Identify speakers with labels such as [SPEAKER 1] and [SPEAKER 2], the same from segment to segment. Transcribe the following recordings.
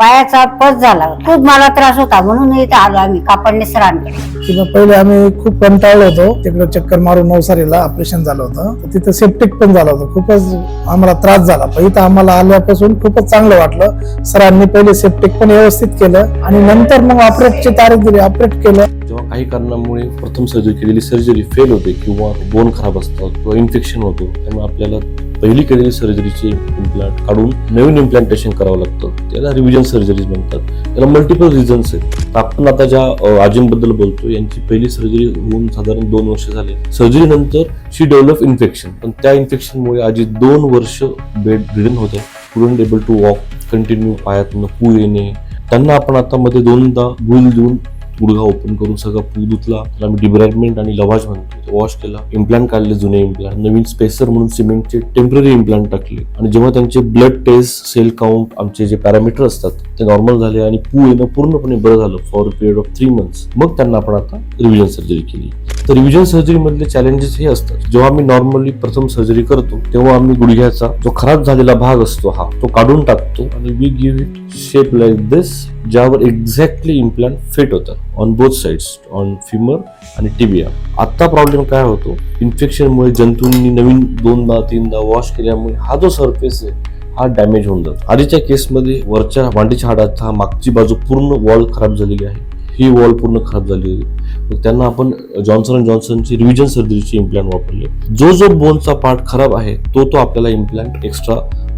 [SPEAKER 1] पायाचा पस झाला. खूप मला त्रास होता. म्हणून इथे आलो आम्ही कापडणे सरांकडे.
[SPEAKER 2] किंवा पहिले आम्ही खूप कंटाळलो होतो. तिकडे चक्कर मारून नवसारीला ऑपरेशन झालं होतं. तर तिथं सेप्टिक पण झालं होतं. खूपच आम्हाला त्रास झाला. पण इथं आम्हाला आल्यापासून खूपच चांगलं वाटलं. सरांनी पहिले सेप्टिक पण व्यवस्थित केलं आणि नंतर मग ऑपरेटची तारीख दिली ऑपरेट केलं.
[SPEAKER 3] जेव्हा काही कारणामुळे प्रथम सर्जरी केलेली सर्जरी फेल होते किंवा बोन खराब असतात किंवा इन्फेक्शन होतो त्यामुळे आपल्याला पहिली केलेली सर्जरीचे इम्प्लांट काढून नवीन इम्प्लांटेशन करावं लागतं. त्याला रिव्हिजन सर्जरीज म्हणतात. त्याला मल्टिपल रिझन्स आहेत. आपण आता ज्या आजींबद्दल बोलतो यांची पहिली सर्जरी होऊन साधारण दोन वर्ष झाले. सर्जरी नंतर शी डेव्हलप इन्फेक्शन पण त्या इन्फेक्शनमुळे आजी दोन वर्ष बेड रिडन होत्या. Couldn't able to walk continue पायातनं पू येणे. त्यांना आपण आता मध्ये दोनदा भूल देऊन गुडघा ओपन करून सगळा पू धुतला त्याला आम्ही डिब्रॅगमेंट आणि लवाज म्हणतो. वॉश केला. इम्प्लांट काढले जुने इम्प्लांट नवीन स्पेसर म्हणून सिमेंटचे टेंपररी इम्प्लांट टाकले. आणि जेव्हा त्यांचे ब्लड टेस्ट सेल काउंट आमचे जे पॅरामीटर असतात ते नॉर्मल झाले आणि पू येणं पूर्णपणे बरं झालं for period of three months मग त्यांना आपण आता रिव्हिजन सर्जरी केली. तर रिव्हिजन सर्जरीमधले चॅलेंजेस हे असतात. जेव्हा आम्ही नॉर्मली प्रथम सर्जरी करतो तेव्हा आम्ही गुडघ्याचा जो खराब झालेला भाग असतो हा तो काढून टाकतो आणि we give it shape like this ज्यावर एक्झॅक्टली इम्प्लांट फिट होतात on both sides on femur आणि टिबिया आता प्रॉब्लेम काय होतो? इन्फेक्शनमुळे जंतूंनी नवीन दोनदा तीनदा वॉश केल्यामुळे हा जो सरफेस आहे हा डॅमेज होऊन जातो. आधीच्या केसमध्ये वरच्या मांडीच्या हाडाचा हा मागची बाजू पूर्ण वॉल खराब झालेली आहे. ही वॉल पूर्ण खराब झाली होती. मग त्यांना आपण जॉन्सन अँड जॉन्सनची रिव्हिजन सर्जरीची इम्प्लांट वापरले. जो जो बोनचा पार्ट खराब आहे तो तो आपल्याला इम्प्लांट एक्स्ट्रा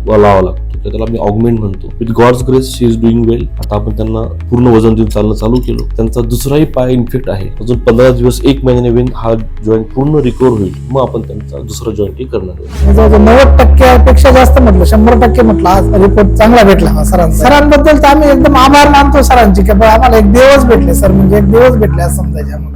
[SPEAKER 3] लावावा लागतो. तर त्याला मी ऑगमेंट म्हणतो. With God's grace she is doing well आता आपण त्यांना पूर्ण वजन देऊन चालणं चालू केलं. त्यांचा दुसराही पाय इन्फेक्ट आहे. अजून पंधरा दिवस एक महिन्याने वेन हा जॉईंट पूर्ण रिकवर होईल. मग आपण त्यांचा दुसरा जॉईंटही करणार आहोत.
[SPEAKER 2] जवळजवळ नव्वद टक्क्यापेक्षा जास्त म्हटलं शंभर टक्के म्हटलं आज रिपोर्ट चांगला भेटला हा सरांचा. सरांबद्दल तर आम्ही एकदम आभार मानतो सरांचे की आम्हाला एक देवच भेटले सर म्हणजे एक देवच भेटले असं समजायचे आम्हाला